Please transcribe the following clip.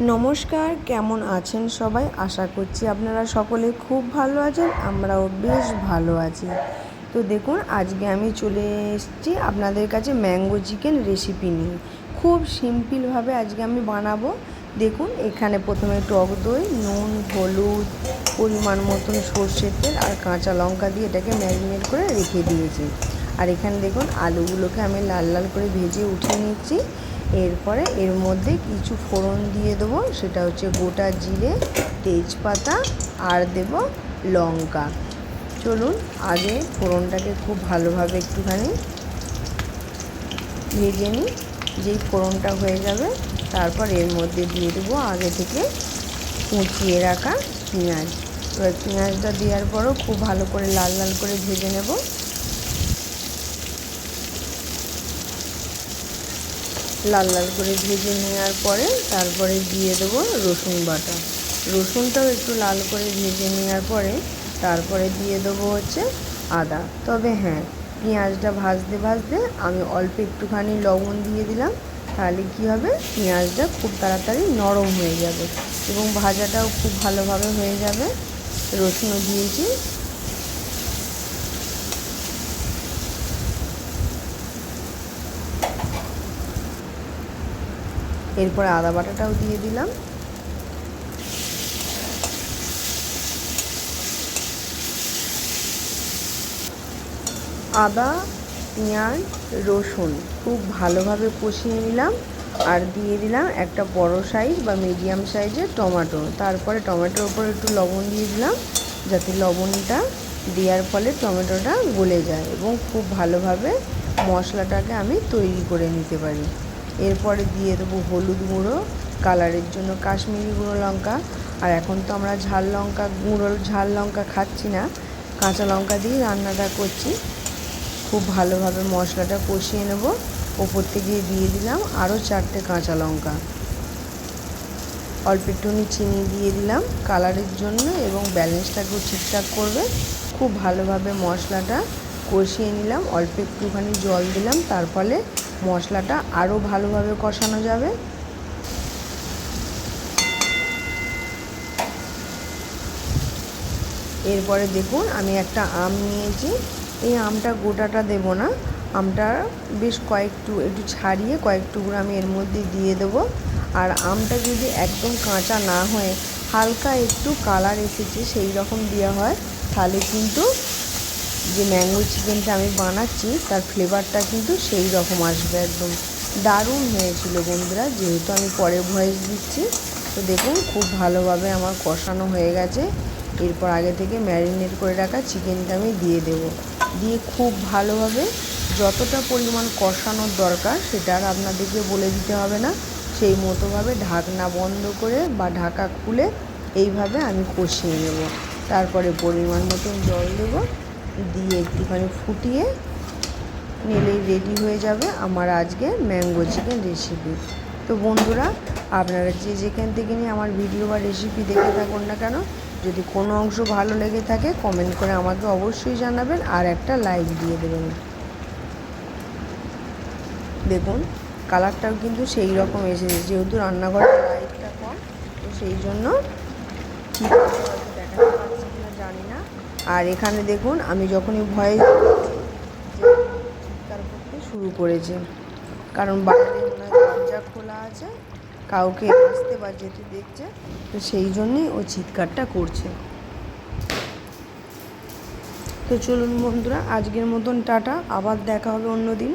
নমস্কার, কেমন আছেন সবাই? আশা করছি আপনারা সকলে খুব ভালো আছেন, আমরাও বেশ ভালো আছি। তো দেখুন, আজকে আমি চলে এসেছি আপনাদের কাছে ম্যাঙ্গো চিকেন রেসিপি নিয়ে। খুব সিম্পলভাবে আজকে আমি বানাবো। দেখুন, এখানে প্রথমে টক দই, নুন, হলুদ, পরিমাণ মতন সর্ষের তেল আর কাঁচা লঙ্কা দিয়ে এটাকে ম্যারিনেট করে রেখে দিয়েছি। আর এখানে দেখুন, আলুগুলোকে আমি লাল লাল করে ভেজে উঠিয়ে নিচ্ছি। এরপরে এর মধ্যে কিছু ফোড়ন দিয়ে দেবো, সেটা হচ্ছে গোটা জিরে, তেজপাতা আর দেব লঙ্কা। চলুন আগে ফোড়নটাকে খুব ভালোভাবে একটুখানি ভেজে নিই, যেই ফোড়নটা হয়ে যাবে। তারপর এর মধ্যে দিয়ে দেবো আগে থেকে কুচিয়ে রাখা পেঁয়াজ। এবার পেঁয়াজটা দেওয়ার পরও খুব ভালো করে লাল লাল করে ভেজে নেব। লাল লাল করে ভেজে নেওয়ার পরে তারপরে দিয়ে দেবো রসুন বাটা। রসুনটাও একটু লাল করে ভেজে নেওয়ার পরে তারপরে দিয়ে দেবো হচ্ছে আদা। তবে হ্যাঁ পেঁয়াজটা ভাজতে ভাজতে আমি অল্প একটুখানি লবণ দিয়ে দিলাম, তাহলে কী হবে? পেঁয়াজটা খুব তাড়াতাড়ি নরম হয়ে যাবে এবং ভাজাটাও খুব ভালোভাবে হয়ে যাবে। রসুনও দিয়েছি। এরপরে আদা বাটাটাও দিয়ে দিলাম। আদা, পেঁয়াজ, রসুন খুব ভালোভাবে কষিয়ে নিলাম আর দিয়ে দিলাম একটা বড় সাইজ বা মিডিয়াম সাইজের টমেটো তারপরে টমেটোর ওপর একটু লবণ দিয়ে দিলাম যাতে লবণটা দেওয়ার ফলে টমেটোটা গলে যায় এবং খুব ভালোভাবে মশলাটাকে আমি তৈরি করে নিতে পারি। এরপরে দিয়ে দেবো হলুদ গুঁড়ো, কালারের জন্য কাশ্মীরি গুঁড়ো লঙ্কা। আর এখন তো আমরা ঝাল লঙ্কা গুঁড়ো, ঝাল লঙ্কা খাচ্ছি না, কাঁচা লঙ্কা দিয়েই রান্নাটা করছি। খুব ভালোভাবে মশলাটা কষিয়ে নেব। ওপর থেকে দিয়ে দিলাম আরও চারটে কাঁচা লঙ্কা। অল্প একটুখানি চিনি দিয়ে দিলাম কালারের জন্য এবং ব্যালেন্সটাকেও ঠিকঠাক করবে। খুব ভালোভাবে মশলাটা কষিয়ে নিলাম, অল্প একটুখানি জল দিলাম তার ফলে মশলাটা আরও ভালোভাবে কষানো যাবে। এরপরে দেখুন, আমি একটা আম নিয়েছি। এই আমটা গোটাটা দেব না, আমটা বেশ কয়েকটু, একটু ছাড়িয়ে কয়েক আমি এর মধ্যে দিয়ে দেবো। আর আমটা যদি একদম কাঁচা না হয়ে হালকা একটু কালার এসেছে, সেই রকম দেওয়া হয়, তাহলে কিন্তু যে ম্যাঙ্গো চিকেনটা আমি বানাচ্ছি, তার ফ্লেভারটা কিন্তু সেই রকম আসবে একদম। দারুণ হয়েছিল বন্ধুরা, যেহেতু আমি পরে ভয়েস দিচ্ছি। তো দেখুন, খুব ভালোভাবে আমার কষানো হয়ে গেছে। এরপর আগে থেকে ম্যারিনেট করে রাখা চিকেনটা আমি দিয়ে দেব। দিয়ে খুব ভালোভাবে যতটা পরিমাণ কষানোর দরকার, সেটা আর আপনাদেরকে বলে দিতে হবে না। সেই মতোভাবে ঢাকনা বন্ধ করে বা ঢাকা খুলে এইভাবে আমি কষিয়ে নেব। তারপরে পরিমাণ মতন জল দেব। দিয়ে একটুখানি ফুটিয়ে নিলেই রেডি হয়ে যাবে আমার আজকে ম্যাঙ্গো চিকেন রেসিপি তো বন্ধুরা, আপনারা যে যেখান থেকে নিয়ে আমার ভিডিও বা রেসিপি দেখে থাকুন না কেন, যদি কোনো অংশ ভালো লেগে থাকে কমেন্ট করে আমাকে অবশ্যই জানাবেন আর একটা লাইক দিয়ে দেবেন। দেখুন কালারটাও কিন্তু সেই রকম এসেছে যেহেতু রান্নাঘরের লাইটটা কম, তো সেই জন্য আর এখানে দেখুন, আমি যখনই ভয়ে চিৎকার করতে শুরু করেছি। কারণ বাইরে হয় দরজা খোলা আছে, কাউকে আসতে বা যেতে দেখছে, তো সেই জন্যেই ও চিৎকারটা করছে। তো চলুন বন্ধুরা, আজকের মতন টাটা, আবার দেখা হবে অন্য দিন।